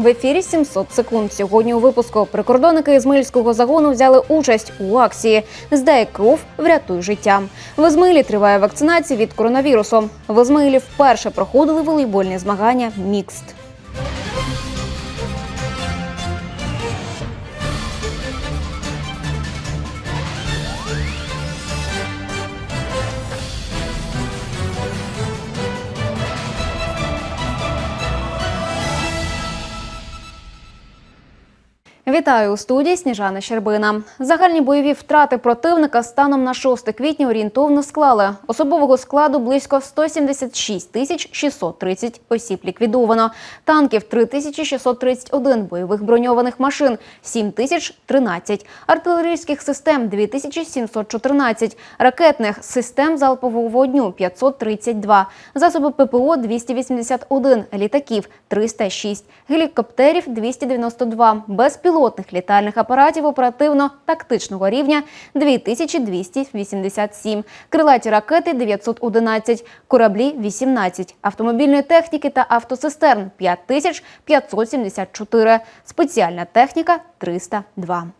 В ефірі 700 секунд. Сьогодні у випуску прикордонники Ізмаїльського загону взяли участь у акції Здай кров, врятуй життя. В Ізмаїлі триває вакцинація від коронавірусу. В Ізмаїлі вперше проходили волейбольні змагання мікст. Вітаю у студії Сніжана Щербина. Загальні бойові втрати противника станом на 6 квітня орієнтовно склали. Особового складу близько 176 тисяч 630 осіб ліквідовано. Танків 3631, бойових броньованих машин 7013, артилерійських систем 2714, ракетних систем залпового вогню 532, засоби ППО 281, літаків 306, гелікоптерів 292, безпілотних літальних апаратів оперативно-тактичного рівня 2287, крилаті ракети 911, кораблі 18, автомобільної техніки та автосистерн 5574, спеціальна техніка 302.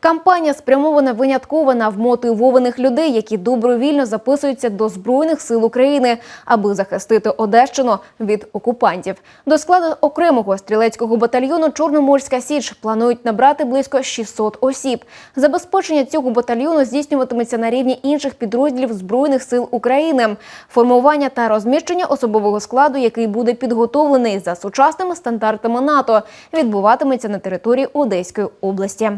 Кампанія спрямована винятково на вмотивованих людей, які добровільно записуються до збройних сил України, аби захистити Одещину від окупантів. До складу окремого стрілецького батальйону Чорноморська Січ планують набрати близько 600 осіб. Забезпечення цього батальйону здійснюватиметься на рівні інших підрозділів збройних сил України. Формування та розміщення особового складу, який буде підготовлений за сучасними стандартами НАТО, відбуватиметься на території Одеської області.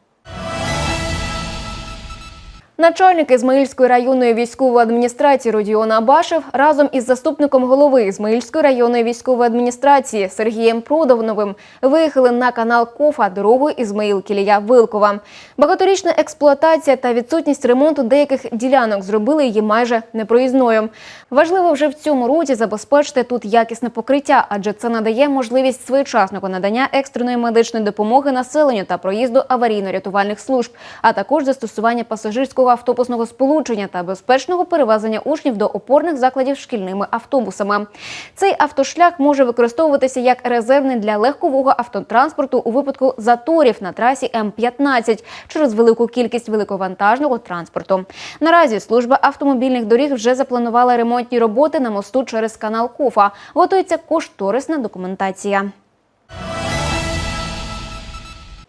Начальник Ізмаїльської районної військової адміністрації Родіон Абашев разом із заступником голови Ізмаїльської районної військової адміністрації Сергієм Продовновим виїхали на канал Кофа дорогою Ізмаїл Кілія Вилкова. Багаторічна експлуатація та відсутність ремонту деяких ділянок зробили її майже непроїзною. Важливо вже в цьому році забезпечити тут якісне покриття, адже це надає можливість своєчасного надання екстреної медичної допомоги населенню та проїзду аварійно-рятувальних служб, а також застосування пасажирського автобусного сполучення та безпечного перевезення учнів до опорних закладів шкільними автобусами. Цей автошлях може використовуватися як резервний для легкового автотранспорту у випадку заторів на трасі М-15 через велику кількість великовантажного транспорту. Наразі служба автомобільних доріг вже запланувала ремонтні роботи на мосту через канал Кофа. Готується кошторисна документація.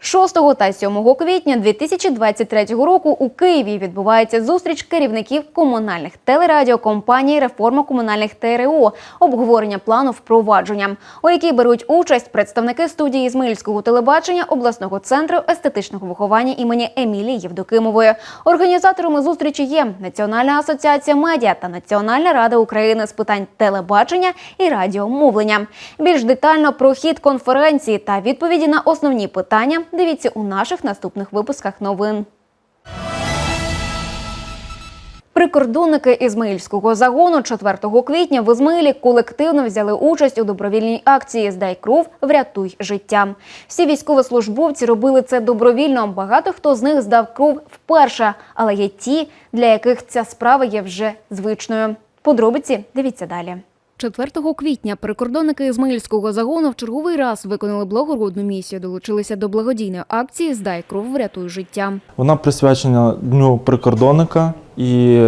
6 та 7 квітня 2023 року у Києві відбувається зустріч керівників комунальних телерадіокомпаній реформа комунальних ТРО, обговорення плану впровадження, у якій беруть участь представники студії Ізмаїльського телебачення обласного центру естетичного виховання імені Емілії Євдокимової. Організаторами зустрічі є Національна асоціація медіа та Національна рада України з питань телебачення і радіомовлення. Більш детально про хід конференції та відповіді на основні питання дивіться у наших наступних випусках новин. Прикордонники Ізмаїльського загону 4 квітня в Ізмаїлі колективно взяли участь у добровільній акції Здай кров, врятуй життя. Всі військовослужбовці робили це добровільно. Багато хто з них здав кров вперше, але є ті, для яких ця справа є вже звичною. Подробиці дивіться далі. 4 квітня прикордонники Ізмаїльського загону в черговий раз виконали благородну місію, долучилися до благодійної акції Здай кров, врятуй життя. Вона присвячена Дню прикордонника, і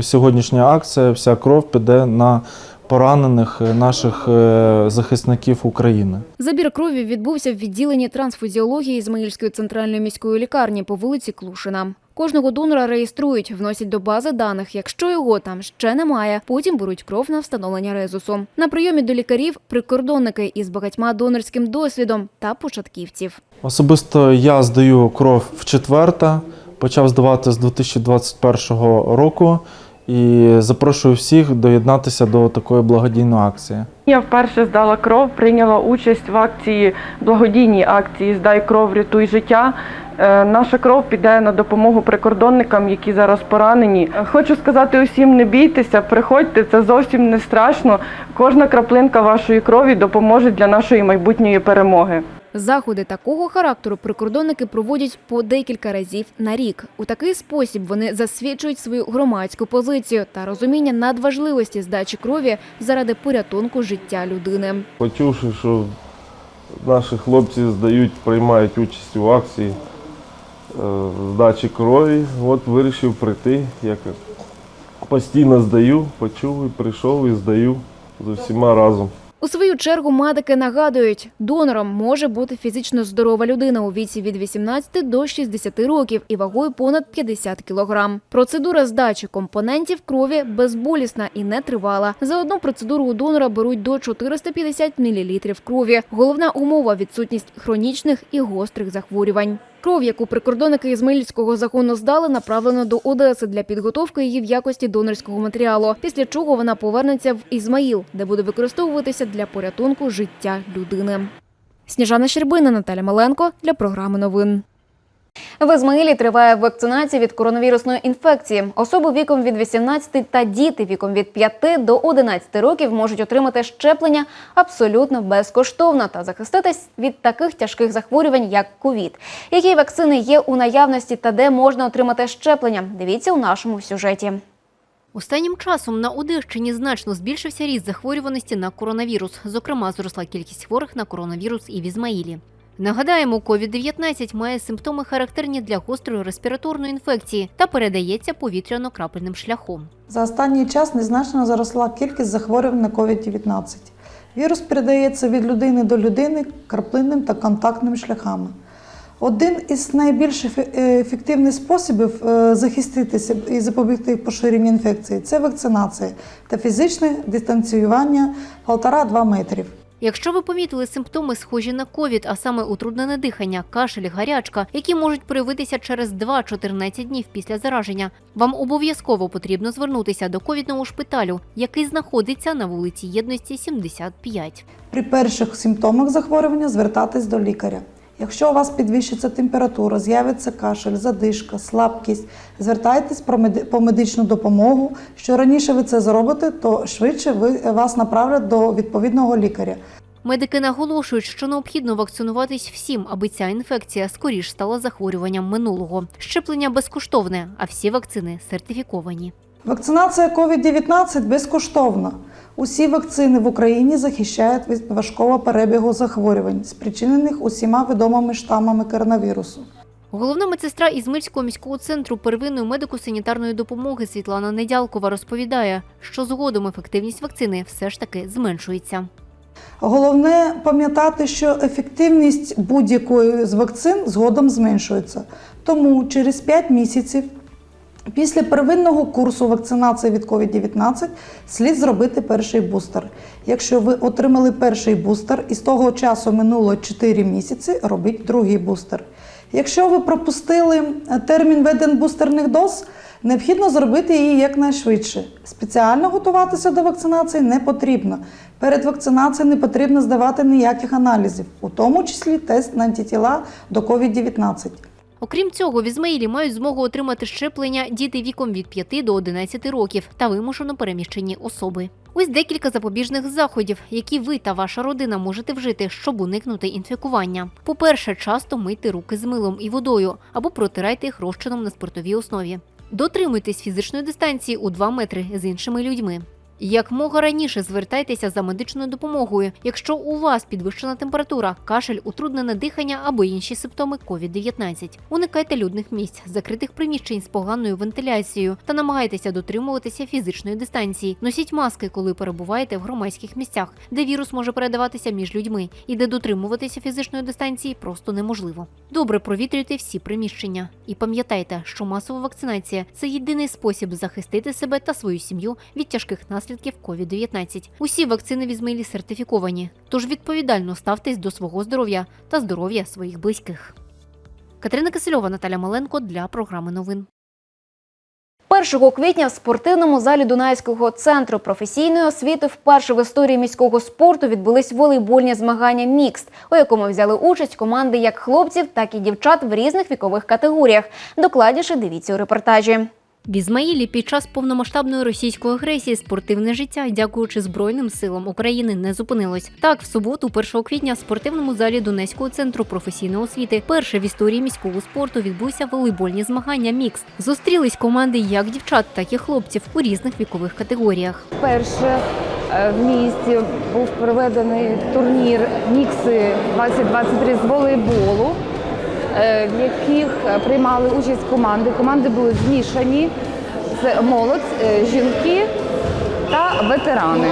сьогоднішня акція вся кров піде на поранених наших е, захисників України. Забір крові відбувся в відділенні трансфузіології Ізмаїльської центральної міської лікарні по вулиці Клушина. Кожного донора реєструють, вносять до бази даних. Якщо його там ще немає, потім беруть кров на встановлення резусу. На прийомі до лікарів прикордонники із багатьма донорським досвідом та початківців. Особисто я здаю кров в четверта, почав здавати з 2021 року і запрошую всіх доєднатися до такої благодійної акції. Я вперше здала кров, прийняла участь в акції благодійній акції Здай кров, рятуй життя. Е, Наша кров піде на допомогу прикордонникам, які зараз поранені. Е, Хочу сказати усім, не бійтеся, приходьте, це зовсім не страшно. Кожна краплинка вашої крові допоможе для нашої майбутньої перемоги. Заходи такого характеру прикордонники проводять по декілька разів на рік. У такий спосіб вони засвідчують свою громадську позицію та розуміння надважливості здачі крові заради порятунку життя людини. Почувши, що наші хлопці здають, приймають участь у акції здачі крові, от вирішив прийти. Як постійно здаю, почув і прийшов і здаю з усіма разом. У свою чергу медики нагадують, донором може бути фізично здорова людина у віці від 18 до 60 років і вагою понад 50 кілограм. Процедура здачі компонентів крові безболісна і нетривала. За одну процедуру у донора беруть до 450 мл крові. Головна умова відсутність хронічних і гострих захворювань. Кров, яку прикордонники Ізмаїльського закону здали, направлено до Одеси для підготовки її в якості донорського матеріалу. Після чого вона повернеться в Ізмаїл, де буде використовуватися для порятунку життя людини. Сніжана Щербина, Наталя Маленко для програми новин. В Ізмаїлі триває вакцинація від коронавірусної інфекції. Особи віком від 18 та діти віком від 5 до 11 років можуть отримати щеплення абсолютно безкоштовно та захиститись від таких тяжких захворювань, як ковід. Які вакцини є у наявності та де можна отримати щеплення? Дивіться у нашому сюжеті. Останнім часом на Одещині значно збільшився ріст захворюваності на коронавірус. Зокрема, зросла кількість хворих на коронавірус і в Ізмаїлі. Нагадаємо, COVID-19 має симптоми характерні для гострої респіраторної інфекції та передається повітряно-крапельним шляхом. За останній час незначно зросла кількість захворювань на COVID-19. Вірус передається від людини до людини краплинним та контактним шляхами. Один із найбільш е, ефективних способів е, захиститися і запобігти поширенню інфекції це вакцинація та фізичне дистанціювання 1,5-2 метрів. Якщо ви помітили симптоми, схожі на ковід, а саме утруднене дихання, кашель, гарячка, які можуть проявитися через 2-14 днів після зараження, вам обов'язково потрібно звернутися до ковідного шпиталю, який знаходиться на вулиці Єдності 75. При перших симптомах захворювання звертатись до лікаря. Якщо у вас підвищиться температура, з'явиться кашель, задишка, слабкість, звертайтесь по медичну допомогу. Що раніше ви це зробите, то швидше ви, вас направлять до відповідного лікаря. Медики наголошують, що необхідно вакцинуватись всім, аби ця інфекція скоріш стала захворюванням минулого. Щеплення безкоштовне, а всі вакцини сертифіковані. Вакцинація COVID-19 безкоштовна. Усі вакцини в Україні захищають від важкого перебігу захворювань, спричинених усіма відомими штамами коронавірусу. Головна медсестра Ізмирського міського центру первинної медико-санітарної допомоги Світлана Недялкова розповідає, що згодом ефективність вакцини все ж таки зменшується. Головне пам'ятати, що ефективність будь-якої з вакцин згодом зменшується. Тому через 5 місяців після первинного курсу вакцинації від COVID-19 слід зробити перший бустер. Якщо ви отримали перший бустер і з того часу минуло 4 місяці, робіть другий бустер. Якщо ви пропустили е, термін введення бустерних доз, необхідно зробити її якнайшвидше. Спеціально готуватися до вакцинації не потрібно. Перед вакцинацією не потрібно здавати ніяких аналізів, у тому числі тест на антитіла до COVID-19. Окрім цього, в Ізмаїлі мають змогу отримати щеплення діти віком від 5 до 11 років та вимушено переміщені особи. Ось декілька запобіжних заходів, які ви та ваша родина можете вжити, щоб уникнути інфікування. По-перше, часто мийте руки з милом і водою або протирайте їх розчином на спиртовій основі. Дотримуйтесь фізичної дистанції у 2 метри з іншими людьми. Якмога раніше звертайтеся за медичною допомогою, якщо у вас підвищена температура, кашель, утруднене дихання або інші симптоми COVID-19. Уникайте людних місць, закритих приміщень з поганою вентиляцією та намагайтеся дотримуватися фізичної дистанції. Носіть маски, коли перебуваєте в громадських місцях, де вірус може передаватися між людьми і де дотримуватися фізичної дистанції просто неможливо. Добре провітрюйте всі приміщення і пам'ятайте, що масова вакцинація це єдиний спосіб захистити себе та свою сім'ю від тяжких наслідків COVID-19. Усі вакцини від Змейлі сертифіковані, тож відповідально ставтесь до свого здоров'я та здоров'я своїх близьких. Катерина Кисельова, Наталя Маленко для програми новин. 1 квітня в спортивному залі Дунайського центру професійної освіти вперше в історії міського спорту відбулись волейбольні змагання мікст, у якому взяли участь команди як хлопців, так і дівчат в різних вікових категоріях. Докладніше дивіться у репортажі. В Ізмаїлі під час повномасштабної російської агресії спортивне життя, дякуючи Збройним силам України, не зупинилось. Так, в суботу, 1 квітня, в спортивному залі Донецького центру професійної освіти, перше в історії міського спорту відбулися волейбольні змагання мікс. Зустрілись команди як дівчат, так і хлопців у різних вікових категоріях. Вперше е, в місті був проведений турнір Мікси 2023 з волейболу, в яких е, приймали участь команди. Команди були змішані. Це молодь, е, жінки та ветерани.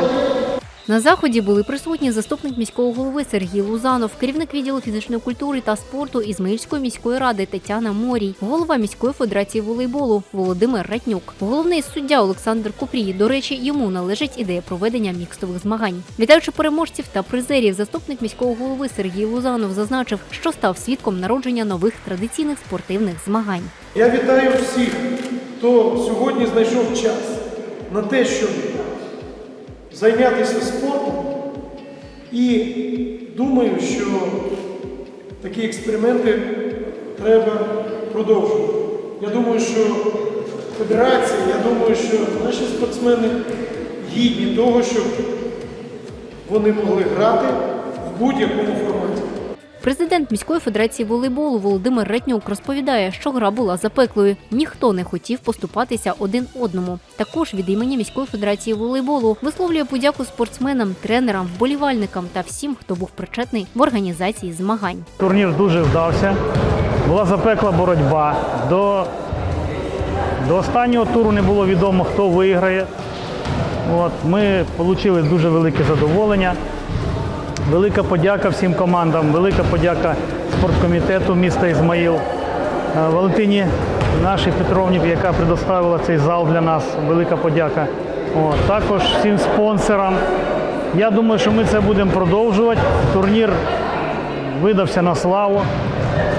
На заході були присутні заступник міського голови Сергій Лузанов, керівник відділу фізичної культури та спорту Ізмаїльської міської ради Тетяна Морій, голова міської федерації волейболу Володимир Ратнюк, головний суддя Олександр Купрій. До речі, йому належить ідея проведення мікстових змагань. Вітаючи переможців та призерів, заступник міського голови Сергій Лузанов зазначив, що став свідком народження нових традиційних спортивних змагань. Я вітаю всіх, хто сьогодні знайшов час на те, щоб зайнятися спортом. І думаю, що такі експерименти треба продовжувати. Я думаю, що федерація, я думаю, що наші спортсмени гідні того, щоб вони могли грати в будь-якому форматі. Президент міської федерації волейболу Володимир Ретнюк розповідає, що гра була запеклою. Ніхто не хотів поступатися один одному. Також від імені міської федерації волейболу висловлює подяку спортсменам, тренерам, вболівальникам та всім, хто був причетний в організації змагань. Турнір дуже вдався. Була запекла боротьба. До, до останнього туру не було відомо, хто виграє. От, ми отримали дуже велике задоволення. Велика подяка всім командам, велика подяка спорткомітету міста Ізмаїл, е, Валентині нашій Петровні, яка предоставила цей зал для нас. Велика подяка. От, також всім спонсорам. Я думаю, що ми це будемо продовжувати. Турнір видався на славу.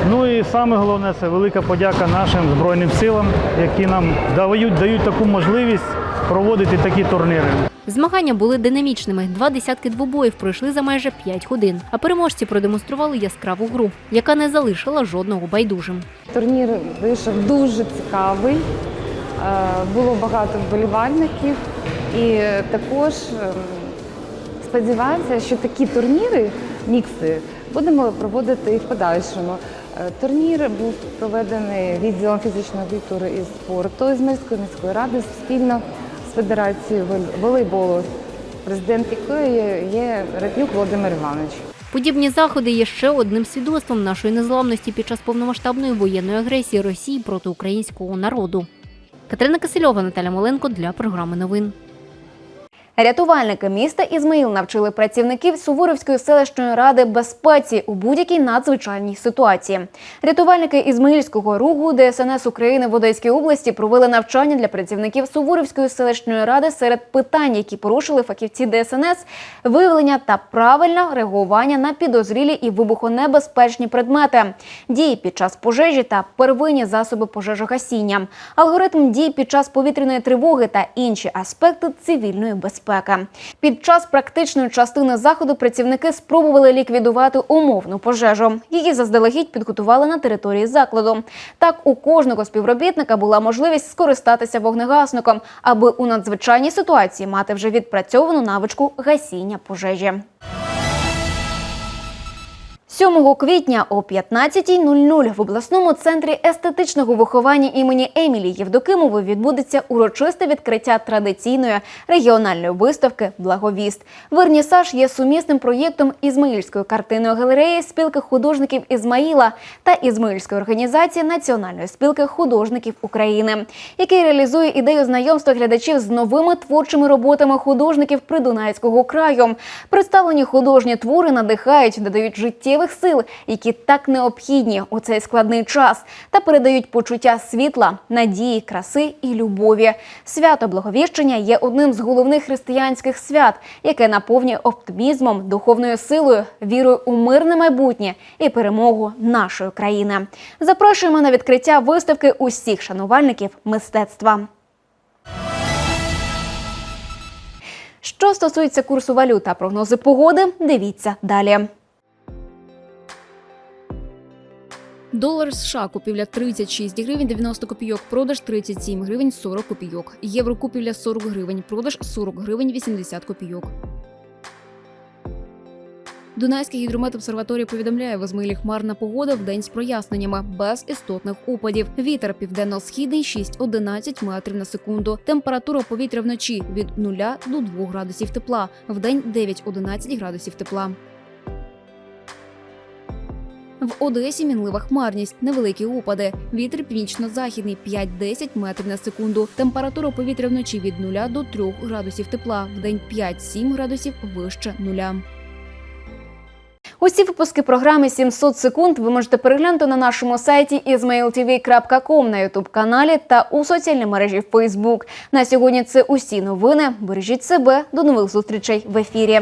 Ну і саме головне це велика подяка нашим Збройним силам, які нам дають, дають таку можливість проводити такі турніри. Змагання були динамічними. Два десятки двобоїв пройшли за майже 5 годин. А переможці продемонстрували яскраву гру, яка не залишила жодного байдужим. Турнір вийшов дуже цікавий. Е, Було багато вболівальників і також ем, сподіваюся, що такі турніри, мікси, будемо проводити і в подальшому. Е, Турнір був проведений відділом фізичної культури і спорту Ізмельської міської ради спільно з Федерацією волейболу, президент якої є Ратнюк Володимир Іванович. Подібні заходи є ще одним свідоцтвом нашої незламності під час повномасштабної воєнної агресії Росії проти українського народу. Катерина Кисельова, Наталя Маленко для програми новин. Рятувальники міста Ізмаїл навчили працівників Суворовської селищної ради безпеці у будь-якій надзвичайній ситуації. Рятувальники Ізмаїльського ругу ДСНС України в Одеській області провели навчання для працівників Суворовської селищної ради серед питань, які порушили фахівці ДСНС, виявлення та правильне реагування на підозрілі і вибухонебезпечні предмети, дії під час пожежі та первинні засоби пожежогасіння, алгоритм дій під час повітряної тривоги та інші аспекти цивільної безпеки. Під час практичної частини заходу працівники спробували ліквідувати умовну пожежу. Її заздалегідь підготували на території закладу. Так у кожного співробітника була можливість скористатися вогнегасником, аби у надзвичайній ситуації мати вже відпрацьовану навичку гасіння пожежі. 7 квітня о 15.00 в обласному центрі естетичного виховання імені Емілії Євдокимової відбудеться урочисте відкриття традиційної регіональної виставки Благовіст. Вернісаж є сумісним проєктом Ізмаїльської картинної галереї спілки художників Ізмаїла та Ізмаїльської організації Національної спілки художників України, який реалізує ідею знайомства глядачів з новими творчими роботами художників Придунайського краю. Представлені художні твори надихають, додають життєвих сил, які так необхідні у цей складний час, та передають почуття світла, надії, краси і любові. Свято Благовіщення є одним з головних християнських свят, яке наповнює оптимізмом, духовною силою, вірою у мирне майбутнє і перемогу нашої країни. Запрошуємо на відкриття виставки усіх шанувальників мистецтва. Що стосується курсу валют та прогнози погоди, дивіться далі. Долар США купівля 36 гривень 90 копійок, продаж 37 гривень 40 копійок. Євро купівля 40 гривень, продаж 40 гривень 80 копійок. Дунайський гідрометобсерваторій повідомляє, в Ізмаїлі хмарна погода в день з проясненнями, без істотних опадів. Вітер південно-східний 6-11 метрів на секунду. Температура повітря вночі від 0 до 2 градусів тепла, в день 9-11 градусів тепла. В Одесі мінлива хмарність, невеликі опади. Вітер північно-західний 5-10 метрів на секунду. Температура повітря вночі від 0 до 3 градусів тепла, в день 5-7 градусів вище нуля. Усі випуски програми «700 секунд ви можете переглянути на нашому сайті izmailtv.com, на ютуб каналі та у соціальній мережі Facebook. На сьогодні це усі новини. Бережіть себе. До нових зустрічей в ефірі.